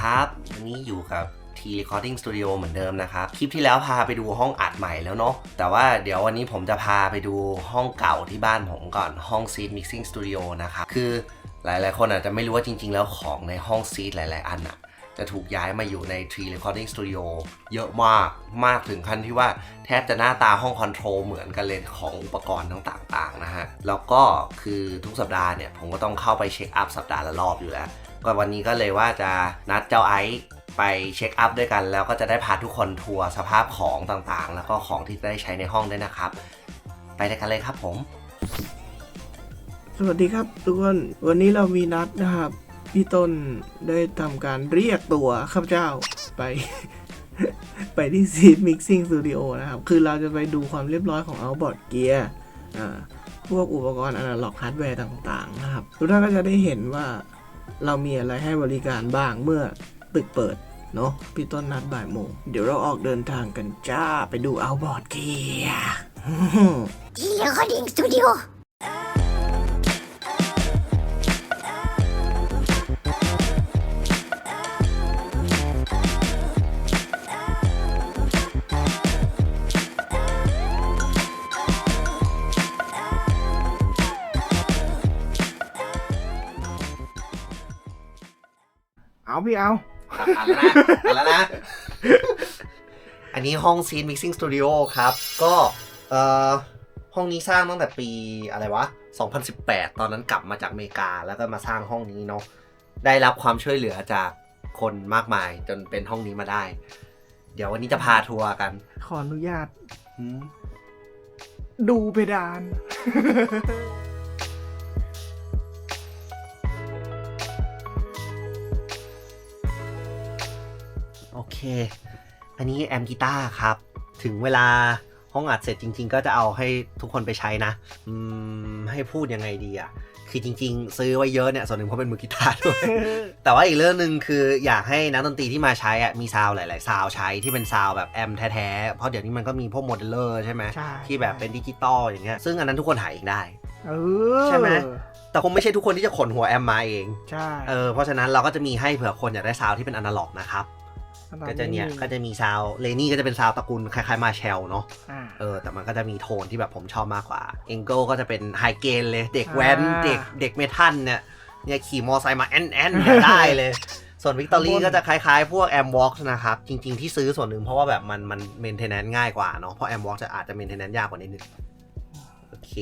ครับวันนี้อยู่กับ T Recording Studio เหมือนเดิมนะครับ คลิปที่แล้วพาไปดูห้องอัดใหม่แล้วเนาะแต่ว่าเดี๋ยววันนี้ผมจะพาไปดูห้องเก่าที่บ้านผมก่อนห้อง Seed Mixing Studio นะครับ คือหลายๆ คนอาจจะไม่รู้ว่าจริง ๆ แล้วของในห้อง Seed หลาย ๆ อันอะจะถูกย้ายมาอยู่ใน T Recording Studio เยอะมากมากถึงขั้นที่ว่าแทบจะหน้าตาห้องคอนโทรลเหมือนกันเลยของอุปกรณ์ทั้งต่างๆนะฮะ แล้วก็คือทุกสัปดาห์เนี่ย ผมก็ต้องเข้าไปเช็คอัพสัปดาห์ละรอบอยู่แล้ว ก็วันนี้ก็เลยว่าจะนัดเจ้าไอซ์ไปเช็คอัพด้วยกัน แล้วก็จะได้พาทุกคนทัวร์สภาพของต่างๆ แล้วก็ของที่ได้ใช้ในห้องด้วยนะครับ ไปด้วยกันเลยครับผม สวัสดีครับทุกคน วันนี้เรามีนัดนะครับ พี่ต้นได้ทำการเรียกตัวข้าพเจ้าไป ไปที่ Seed Mixing Studio นะครับ คือเราจะไปดูความเรียบร้อยของ Outboard Gear อ่าพวกอุปกรณ์อนาล็อกฮาร์ดแวร์ต่างๆนะครับทุกท่านก็จะได้เห็นว่า เรามีอะไรให้บริการบ้างเมื่อตึกเปิดเนาะพี่ต้นนัดบ่ายโมงเดี๋ยวเราออกเดินทางกันจ้าไปดู Outboard Gear T Recording Studio เอาพี่เอาอันแล้วนะอันแล้วนะ อันนี้ห้อง Scene Mixing Studio ครับ ก็เอ่อห้องนี้สร้างตั้งแต่ปีอะไรวะ 2018 ตอนนั้นกลับมาจากอเมริกาแล้วก็มาสร้างห้องนี้เนาะ ได้รับความช่วยเหลือจากคนมากมายจนเป็นห้องนี้มาได้ เดี๋ยววันนี้จะพาทัวร์กันขออนุญาตหืม ดูเพดาน เค อันนี้แอมกีตาร์ครับ ถึงเวลาห้องอัดเสร็จจริง ๆ ก็จะเอาให้ทุกคนไปใช้นะอืมให้พูดยังไงดีอะคือจริง ๆ ซื้อไว้เยอะเนี่ยส่วนหนึ่งเพราะเป็นมือกีตาร์ด้วย แต่ว่าอีกเรื่องหนึ่งคืออยากให้นักดนตรีที่มาใช้อะมีซาวด์หลายๆซาวด์ใช้ที่เป็นซาวด์แบบแอมแท้ๆ เพราะเดี๋ยวนี้มันก็มีพวกโมเดลเลอร์ใช่ไหมใช่ ที่แบบเป็นดิจิตอลอย่างเงี้ยซึ่งอันนั้นทุกคนหาเองได้ เออใช่ไหม แต่คงไม่ใช่ทุกคนที่จะขนหัวแอมมาเองใช่ เออเพราะฉะนั้นเราก็จะมีให้เผื่อคนอยากได้ซาวด์ที่เป็นอนาล็อกนะครับอัดับ ก็จะเนี่ยหงก็จะมีซาวเลนี่ก็จะเป็นซาวตระกูลคล้ายๆมาเชลเนาะอ่าเออแต่มันก็จะมีโทนที่แบบผมชอบมากกว่าเองเกิลก็จะเป็นไฮเกนเลยเด็กแว้นอ่าเด็กเด็กเมทัลเนี่ยเนี่ยขี่มอไซค์มาแอนแอนเนี่ยได้เลยส่วนวิกตอรี่ข้างบนก็จะคล้ายๆ พวกแอมวอล์กนะครับ จริงๆที่ซื้อส่วนหนึ่งเพราะว่าแบบมันมันเมนเทนแนนง่ายกว่าเนาะเพราะแอมวอล์กจะอาจจะเมนเทนแนนยากกว่านิดนึงโอเค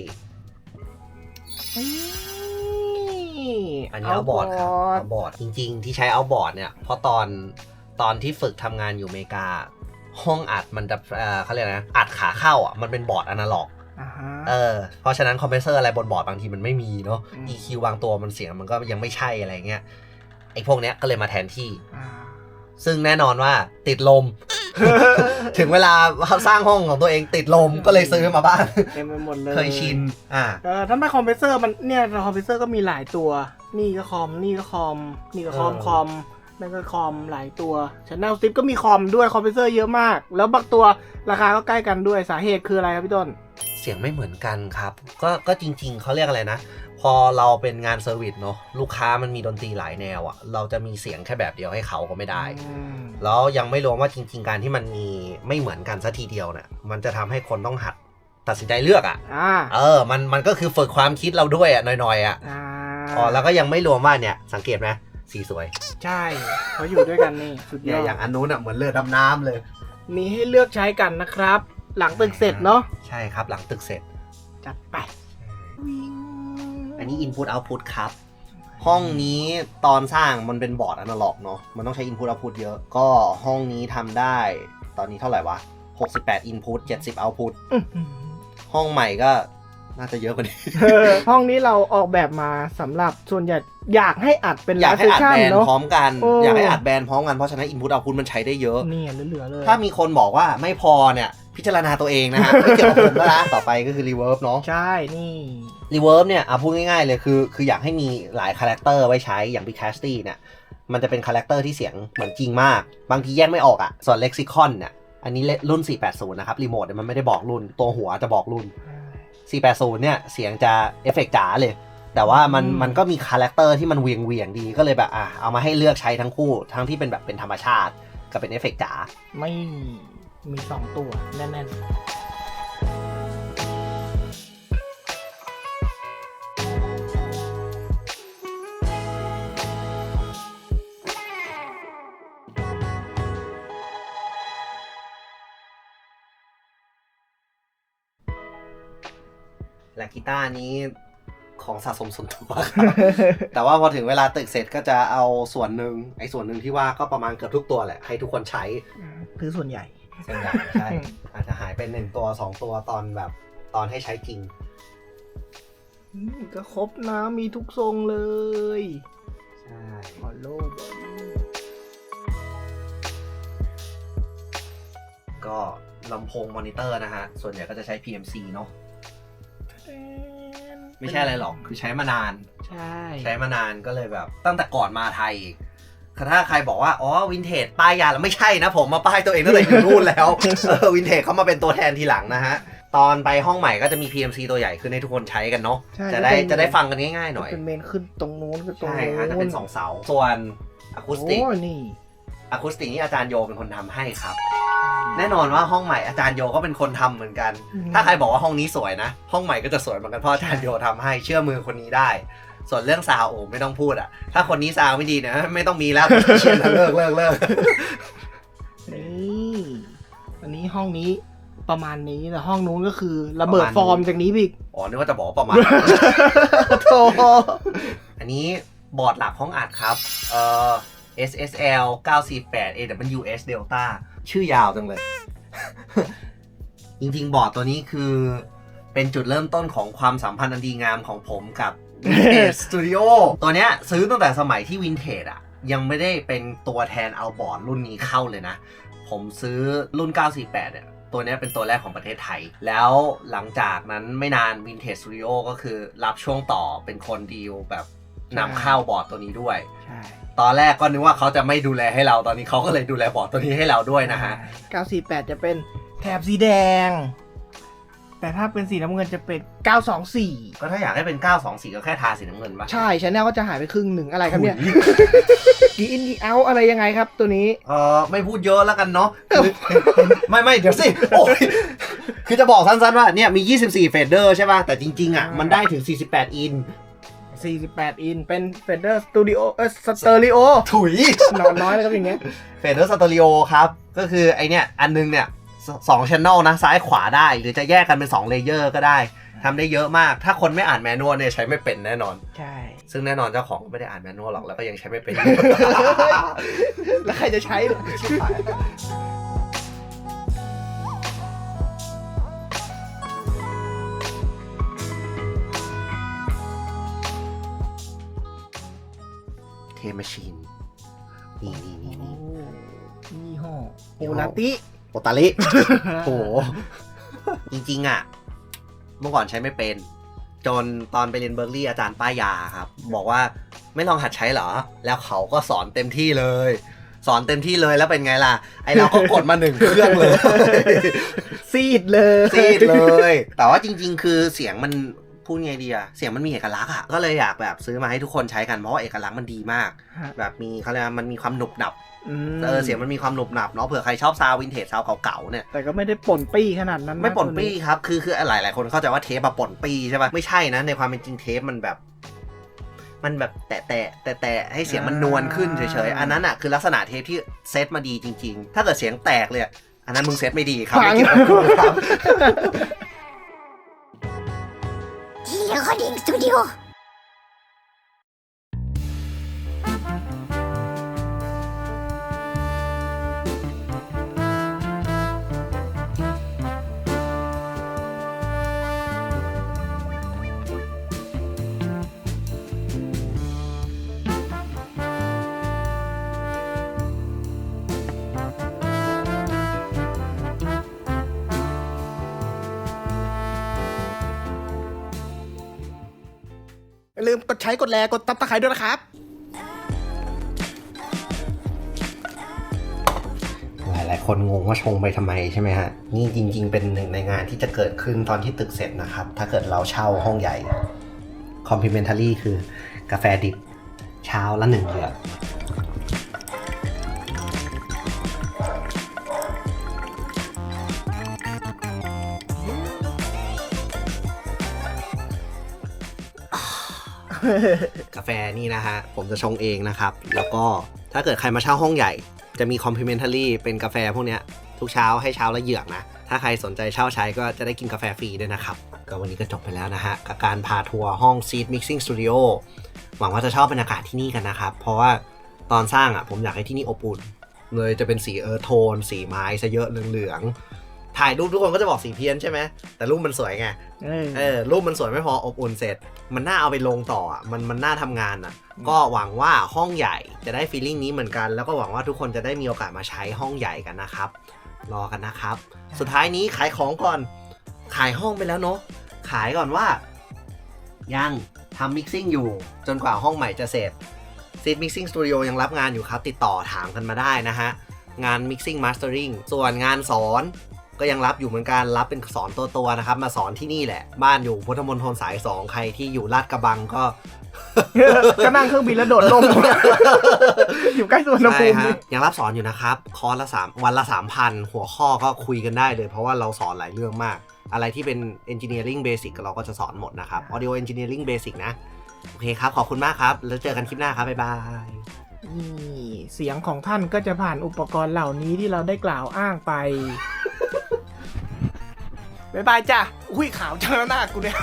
อันนี้เอาบอร์ดครับเอาบอร์ดจริงๆ ที่ใช้เอาบอร์ดเนี่ยเพราะตอน ตอนที่ฝึกทำงานอยู่อเมริกา ห้องอัดมันจะเอ่อเขาเรียกอะไรนะอัดขาเข้าอะมันเป็นบอร์ดอนาล็อกอ่าฮะเออเพราะฉะนั้นคอมเพรสเซอร์อะไรบนบอร์ดบางทีมันไม่มีเนาะอืม EQ บางตัวมันเสียงมันก็ยังไม่ใช่อะไรเงี้ยไอ้พวกเนี้ยก็เลยมาแทนที่อ่าซึ่งแน่นอนว่าติดลม ถึงเวลาสร้างห้องของตัวเองติดลมก็เลยซื้อมาบ้างเต็มไปหมดเลยเคยชินอ่าเออถ้าไม่คอมเพรสเซอร์มันเนี่ยคอมเพรสเซอร์ก็มีหลายตัว นี่ก็คอมนี่ก็คอมนี่ก็คอมเออคอม นั่นก็คอมหลายตัวชแนลซิปก็มีคอมด้วยคอมเพรสเซอร์เยอะมาก แล้วบางตัวราคาก็ใกล้กันด้วยสาเหตุคืออะไรครับพี่ต้น เสียงไม่เหมือนกันครับ ก็ก็จริง ๆเขาเรียกอะไรนะ พอเราเป็นงานเซอร์วิสเนาะลูกค้ามันมีดนตรีหลายแนวอะเราจะมีเสียงแค่แบบเดียวให้เขาก็ไม่ได้อืมแล้วยังไม่รวมว่าจริง ๆ การที่มันมีไม่เหมือนกันสัทีเดียวเนี่ยมันจะทำให้คนต้องหัดตัดสินใจเลือกอะ่ะอ่าเออมันมันก็คือฝึกความคิดเราด้วยอะ่ะหน่อยๆอะ่ะอ่าอ๋อแล้วก็ยังไม่รวมว่าเนี่ยสังเกตไหม สีสวย ใช่เขาอยู่ด้วยกันนี่สุดยเนี่อยดอย่างอันนู้นอะเหมือนเรือดำน้ำเลย มีให้เลือกใช้กันนะครับ หลังตึกเสร็จเนาะใช่ครับหลังตึกเสร็จ จัดไป อันนี้ Input Output ครับ ห้องนี้ตอนสร้างมันเป็นบอร์ดอนาล็อกเนาะมันต้องใช้ Input Output เยอะ ก็ห้องนี้ทำได้ตอนนี้เท่าไหร่วะ 68 Input 70 Output อื้อหือห้องใหม่ก็ น่าจะเยอะกว่านี้ เออห้องนี้เราออกแบบมาสำหรับส่วนใหญ่อยากให้อัดเป็นอไลยากฟ์ให้เซสอัดชั่นแบนเนาะ พร้อมกันโอ้อยากให้อัดแบนพร้อมกัน เพราะฉะนั้น Input Output มันใช้ได้เยอะนี่เหลือๆเลยถ้ามีคนบอกว่าไม่พอเนี่ย พิจารณาตัวเองนะฮะไม่เกี่ยวกับผมแล้วนะต่อไปก็คือ Reverb เนาะ ใช่นี่ Reverb เนี่ยเอาพูดง่ายๆเลยคือ คืออยากให้มีหลายคาแรคเตอร์ไว้ใช้อย่าง b i g c a s t y เนี่ย มันจะเป็นคาแรคเตอร์ที่เสียงเหมือนจริงมาก บางทีแยกไม่ออกอะ่ะ ส่วน Lexicon เนี่ย อันนี้รุ่น 480 นะครับ รีโมทเนี่ยมันไม่ได้บอกรุ่น ตัวหัวจะบอกรุ่น 480 เนี่ย เสียงจะเอฟเฟกต์จ๋าเลยแแต่ว่ามันอืม มันก็มีคาแรคเตอร์ที่มันเวียงเวียงๆดีก็เลยแบบอะเอามาให้เลือกใช้ทั้งคู่ ทั้งที่เป็นแบบเป็นธรรมชาติกับเป็นเอฟเฟกต์จ๋า ไม่มีสองตัว แน่น และกีตาร์นี้ของสะสมส่วนตัวครับ แต่ว่าพอถึงเวลาตึกเสร็จก็จะเอาส่วนหนึ่งไอ้ส่วนหนึ่งที่ว่าก็ประมาณเกือบทุกตัวแหละ ให้ทุกคนใช้ๆคือส่วนใหญ่ส่วนใหญ่ใช่อาจจะหายไปหนึ่งตัวสองตัวตอนแบบตอนให้ใช้จริงอืมก็ครบนะมีทุกทรงเลย ใช่ฮอลโลบอดี้ก็ลำโพงมอนิเตอร์นะฮะ ส่วนใหญ่ก็จะใช้ PMC เนาะ ไม่ใช่อะไรหรอกคือใช้มานาน ใช่ใช้มานานก็เลยแบบ ตั้งแต่ก่อนมาไทยอีกถ้าใครบอกว่า อ๋อ วินเทจป้ายยาแล้วไม่ใช่นะผมมาป้ายตัวเองตั้งแต่อยู่นู่นแล้วเออวินเทจเขามาเป็นตัวแทนทีหลังนะฮะ ตอนไปห้องใหม่ก็จะมี PMC ตัวใหญ่ขึ้นให้ทุกคนใช้กันเนาะใช่จะได้เป็นจะได้ฟังกันง่ายๆหน่อยเป็นเมนขึ้นตรงนู้นคือตรงใช่นู้นฮะจะเป็นสองเสาส่วนอะคูสติกโอ้นี่อะคูสติกนี่อาจารย์โยเป็นคนทำให้ครับ แน่นอนว่าห้องใหม่อาจารย์โยก็เป็นคนทำเหมือนกันอืมถ้าใครบอกว่าห้องนี้สวยนะ ห้องใหม่ก็จะสวยเหมือนกันเพราะอาจารย์โยทำให้เชื่อมือคนนี้ได้ ส่วนเรื่องซาวโอ้ไม่ต้องพูดอะถ้าคนนี้ซาวไม่ดีเนี่ยไม่ต้องมีแล้วเชียนเลิกเลิกเลิกนี่อันนี้ห้องนี้ประมาณนี้แต่ห้องนู้นก็คือระเบิดฟอร์มจากนี้ไปอีกอ๋อนึกว่าจะบอกว่าประมาณโธ่อันนี้บอร์ดหลักห้องอัดครับเอ่อ SSL 948 AWS Delta ชื่อยาวจังเลย จริงๆบอร์ดตัวนี้คือเป็นจุดเริ่มต้นของความสัมพันธ์อันดีงามของผมกับ Vintage Studio ตัวเนี้ยซื้อตั้งแต่สมัยที่ Vintage อะยังไม่ได้เป็นตัวแทนเอาบอร์ดรุ่นนี้เข้าเลยนะ ผมซื้อรุ่น 948 เนี่ยตัวเนี้ยเป็นตัวแรกของประเทศไทย แล้วหลังจากนั้นไม่นาน Vintage Studio ก็คือรับช่วงต่อเป็นคนดีลแบบ นำเข้าบอร์ดตัวนี้ด้วย ใช่ตอนแรกก็นึกว่าเขาจะไม่ดูแลให้เราตอนนี้เขาก็เลยดูแลบอร์ดตัวนี้ให้เราด้วยนะฮะ 948 จะเป็นแถบสีแดง แต่ถ้าเป็นสีน้ำเงินจะเป็น 924 ก็ถ้าอยากให้เป็น 924 ก็แค่ทาสีน้ำเงินปะใช่ชาแนลก็จะหายไปครึ่งหนึ่งอะไรครับเนี่ยกีอินกีเอาอะไรยังไงครับ ตัวนี้ เออไม่พูดเยอะแล้วกันเนาะคือไม่ไม่เดี๋ยวสิโอ้ยคือจะบอกสั้นๆว่าเนี่ยมี 24 เฟเดอร์ใช่ป่ะแต่จริงๆอะมันได้ถึง 48 อิน 48 อิน เป็นเฟเดอร์สตูดิโอเออสเตอริโอถุยนอนน้อยเลยครับอย่างเงี้ยเฟเดอร์สตอริโอครับ ก็คือไอเนี่ยอันนึงเนี่ยสองชั้นแนลนะ ซ้ายขวาได้ หรือจะแยกกันเป็น 2 เลเยอร์ก็ได้ทำได้เยอะมาก ถ้าคนไม่อ่านแมนนวลเนี่ยใช้ไม่เป็นแน่นอน ใช่ ซึ่งแน่นอนเจ้าของก็ไม่ได้อ่านแมนนวลหรอก แล้วก็ยังใช้ไม่เป็น แล้วใครจะใช้ล่ะ มชชีนนี่นี่นี่โอ้นี่ยี่ห้อยี่โอห้อลาติโอตาลิโอ้โห จริงๆอะ เมื่อก่อนใช้ไม่เป็น จนตอนไปเรียนเบอร์ลี่อาจารย์ป้ายาครับ บอกว่าไม่ลองหัดใช้เหรอ แล้วเขาก็สอนเต็มที่เลย สอนเต็มที่เลยแล้วเป็นไงล่ะ ไอเราก็กดมาหนึ่งเครื่องเลย ซีดเลย ซีดเลย แต่ว่าจริง ๆ คือเสียงมัน พูดไงดีอะเสียงมันมีเอกลักษณ์อะก็เลยอยากแบบซื้อมาให้ทุกคนใช้กันเพราะว่าเอกลักษณ์มันดีมาก ฮะแบบมีเขาเรียกว่ามันมีความหนุบหนับมเออเสียงมันมีความหนุบหนับเนาะเผื่อใครชอบซาววินเทจซาวเก่าๆเนี่ย แต่ก็ไม่ได้ป่นปี้ขนาดนั้นนะไม่ป่นตัวปี้ครับ คือคือหลายหลายๆคนเข้าใจว่าเทปอะป่นปี้ใช่ป่ะ ไม่ใช่นะ ในความเป็นจริงเทปมันแบบ มันแบบแตะแตะแตะแตะให้เสียงมันนวลขึ้นเฉยๆ อันนั้นอะคือลักษณะเทปที่เซตมาดีจริง ๆ ถ้าเกิดเสียงแตกเลยอะอันนั้นมึงเซตไม่ดีครับไม่เกี่ยวกับกูครับ ที่เรค อย่าลืมกดใช้กดแลกดตับตะไคร้ด้วยนะครับหลายๆ คนงงว่าชงไปทำไมใช่ไหมฮะ นี่จริง ๆ เป็นหนึ่งในงานที่จะเกิดขึ้นตอนที่ตึกเสร็จนะครับ ถ้าเกิดเราเช่าห้องใหญ่ complimentary คือกาแฟดิบเช้าละหนึ่งเหยือก กาแฟนี่นะฮะ ผมจะชงเองนะครับ แล้วก็ถ้าเกิดใครมาเช่าห้องใหญ่ จะมี complimentary เป็นกาแฟพวกเนี้ยทุกเช้าให้เช้าละเหยือกนะ ถ้าใครสนใจเช่าใช้ก็จะได้กินกาแฟฟรีด้วยนะครับ ก็วันนี้ก็จบไปแล้วนะฮะ กับการพาทัวร์ห้อง Seed Mixing Studio หวังว่าจะชอบบรรยากาศที่นี่กันนะครับ เพราะว่าตอนสร้างอะผมอยากให้ที่นี่อบอุ่น เลยจะเป็นสีเออโทน สีไม้ซะเยอะเหลืองๆ ถ่ายรูปทุกคนก็จะบอกสีเพี้ยนใช่ไหมแต่รูปมันสวยไงเออเออรูปมันสวยไม่พออบอุ่นเสร็จ มันน่าเอาไปลงต่ออะมันมันน่าทำงานอะ ก็หวังว่าห้องใหญ่จะได้ฟีลลิ่งนี้เหมือนกัน แล้วก็หวังว่าทุกคนจะได้มีโอกาสมาใช้ห้องใหญ่กันนะครับ รอกันนะครับ สุดท้ายนี้ขายของก่อน ขายห้องไปแล้วเนาะขายก่อนว่า ยังทำมิกซิ่งอยู่จนกว่าห้องใหม่จะเสร็จซีดมิกซิ่งสตูดิโอยังรับงานอยู่ครับ ติดต่อถามกันมาได้นะฮะ งาน Mixing Mastering ส่วนงานสอน ก็ยังรับอยู่เหมือนกันรับเป็นสอนตัวๆนะครับ มาสอนที่นี่แหละ บ้านอยู่พุทธมณฑลสาย2ใครที่อยู่ลาดกระบังก็ ก็นั่งเครื่องบินแล้วโดดลงอยู่ใกล้สุวรรณใช่ภูมิฮะยังรับสอนอยู่นะครับ คอร์สละสามวันละ3,000หัวข้อก็คุยกันได้เลย เพราะว่าเราสอนหลายเรื่องมาก อะไรที่เป็น engineering basic เราก็จะสอนหมดนะครับ audio engineering basic นะ โอเคครับ ขอบคุณมากครับ แล้วเจอกันคลิปหน้าครับ บ๊ายบายนี่เสียงของท่านก็จะผ่านอุปกรณ์เหล่านี้ที่เราได้กล่าวอ้างไป บ๊ายบายจ้ะ อุ้ยขาวจังแล้วหน้ากูเนี่ย